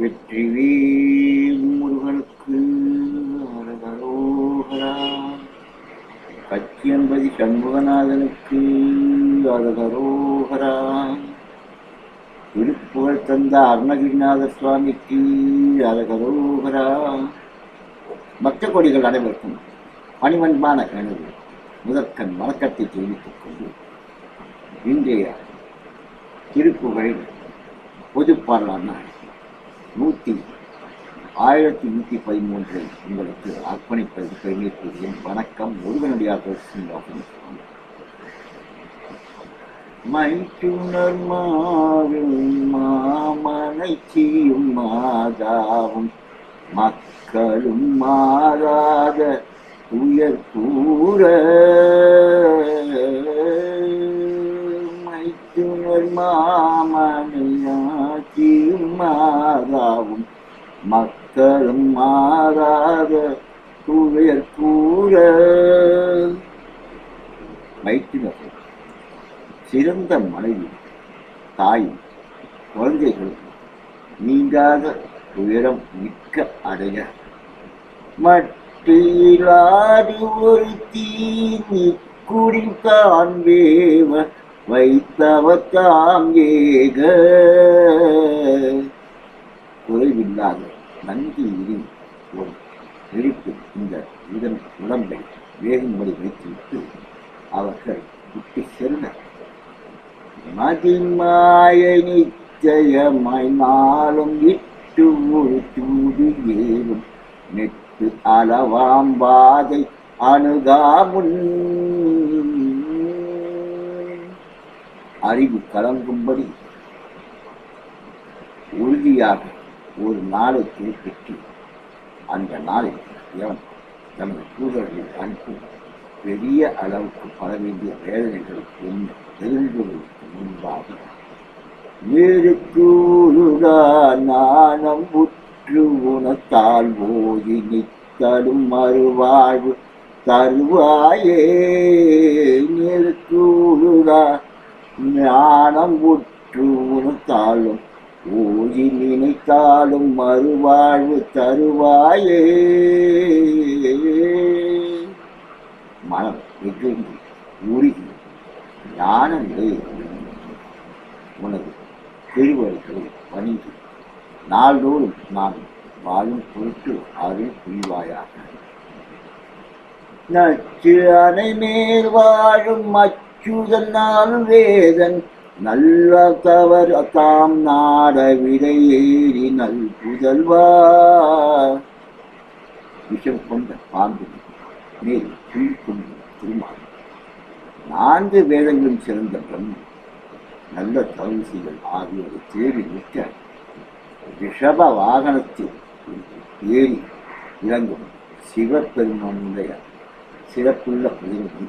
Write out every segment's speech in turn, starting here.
வெற்றிவேல் முருகனுக்கு அரகரோகரா கச்சியம்பதி சண்முகநாதனுக்கு அரகரோகரா திருப்புகழ் தந்த அருணகிரிநாத சுவாமிக்கு அரகரோகரா பக்த கொடிகள் அனைவருக்கும் பணிவன்பான எனது முதற்கண் வணக்கத்தை தெரிவித்துக் கொண்டு இன்றைய திருப்புகழில் பொதுப்பாடலான நூற்றி ஆயிரத்தி நூற்றி பதிமூன்றை உங்களுக்கு அர்ப்பணிப்பது பெருமைக்குரியேன் வணக்கம். முருகனடியாக சிங்காபுரம் மைத்துணர் மாறும் மாமனைச்சியும் மாதாவும் மக்களும் மாறாத உயர் கூற. மைத்துணர் மாமன் மாதாவும் மக்களும் மாறாத உயர் கூற. மைத்தினர் சிறந்த மனைவி தாயும் குழந்தைகளும் நீங்காத உயரம் மிக்க அடைய மட்டிலாடி ஒரு தீ குடித்தான் வேவன் வைத்தவத்தாம் ஏக. குறைவில்லாத நன்கு இனி ஒரு நெருப்பு இந்த இதன் உடம்பை வேகும்படி வைத்துவிட்டு அவர்கள் விட்டு செல்ல. மதிமாய நிச்சயமாய் நாளும் விட்டு ஒரு தூது ஏறும். நெட்டு அளவாம் பாதை அணுகாமுன் அறிவு கலங்கும்படி உறுதியாக ஒரு நாளை குறிப்பிட்டு அந்த நாளில் இவன் தமது தூதர்களை அனுப்பி பெரிய அளவுக்கு பட வேண்டிய வேதனைகள் என்ன தெரிந்துவதற்கு முன்பாக வேறு நாணம் உற்று உணத்தால் போதி நித்தலும் மறுவாழ்வு தருவாயே நெருக்கூறுகா ஞானம் உற்று உணர்த்தாலும் ஊதி நினைத்தாலும் மறுவாழ்வு தருவாயே. மனம் வெகுங்கி உருகி ஞான நிலையில் உனது திருவழிகளை பணிந்து நாள்தோறும் நான் வாழும் பொருட்டு அருள் புரிவாயாக. நச்சு அணை மேல் வாழும் அச்சுதன் நான் வேதன் நல்ல தவர் தாம் நாட விடை ஏறி நல் புதல்வா விஷம் கொண்ட பாம்பு மேல் புல் கொண்டு திருமால். நான்கு வேதங்களும் சிறந்த பிரம்மன். நல்ல தவசிகள் ஆகியோரை தேடி நிற்க ரிஷப வாகனத்தில் ஏறி இறங்கும் சிவபெருமனுடைய சிறப்புள்ள பிரதிநிதி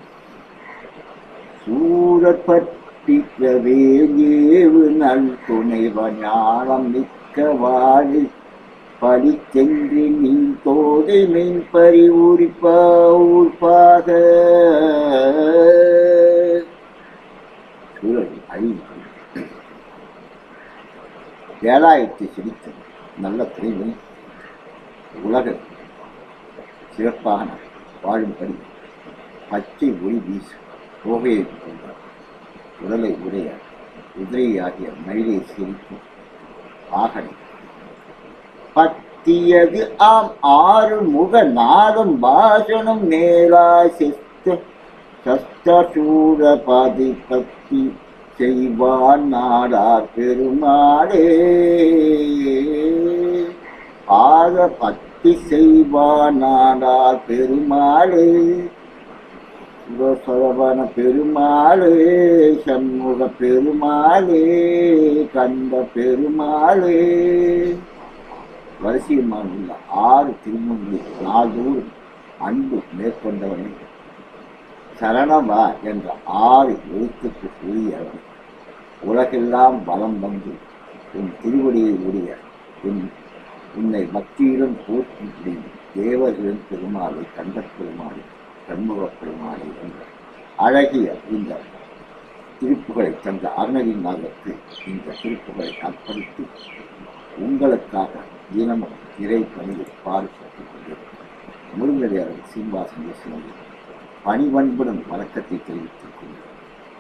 சூரப்பட்டிக்கவே ஏவு நல் துணைவ ஞானம் மிக்க வாழி. பலி சென்று நீ தோதை மென் பறிவுரிப்பா ஊர்ப்பாக சூழல் அழிவு வேலாயத்தை செழித்த நல்ல துறைமை உலக சிறப்பாக வாழும்படி பச்சை ஒளி வீசும். தோகையை கொண்ட உடலை உடைய குதிரையாகிய மயிலை சிரிக்கும் ஆகனை பத்தியது ஆம் ஆறு முக நாதம் பாஷனும் மேலா சிஸ்த சஸ்தூர பாதி பத்தி செய்வான் நாடா பெருமாளே. ஆக பத்தி செய்வான் நாடா பெருமாளே. சிவசரவண பெருமாளே சண்முக பெருமாளே கண்ட பெருமாளே. வரிசையுமான உள்ள ஆறு திருமணி நாள்தோறும் அன்பு மேற்கொண்டவனே. சரணவா என்ற ஆறு எழுத்துக்கு உரியவன். உலகெல்லாம் பலம் வந்து உன் திருவடியை உரிய உன் உன்னை பக்தியிலும் போற்றி தேவர்களின் பெருமாளை கண்ட பெருமாளை. சண்முக பெருமாளை என்ற அழகிய இந்த திருப்புகளை தந்த அருணகிரிநாதருக்கு இந்த திருப்புகளை அர்ப்பணித்து உங்களுக்காக தினமும் இறை பணியில் பாடுபட்டுக் கொண்டிருக்கும் முருகரையாளர் சீனிவாசன் பேசுவது பணிவன்புடன் வழக்கத்தை தெரிவித்துக் கொண்டு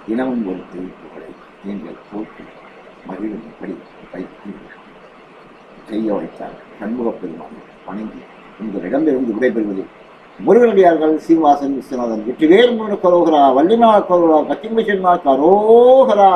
தினமும் ஒரு தெரிவிப்புகளை நீங்கள் போட்டு மகிழும்படி வைத்து செய்ய வைத்தார். சண்முக பெருமான் வணங்கி உங்களிடமிருந்து விடைபெறுவதில் முருகனடியார்கள் சீனிவாசன் விஸ்வநாதன். வெற்றிவேல் முருகன் கரோகரா வள்ளிநாள் கரோகரா கத்திமிஷன்மா கரோகரா.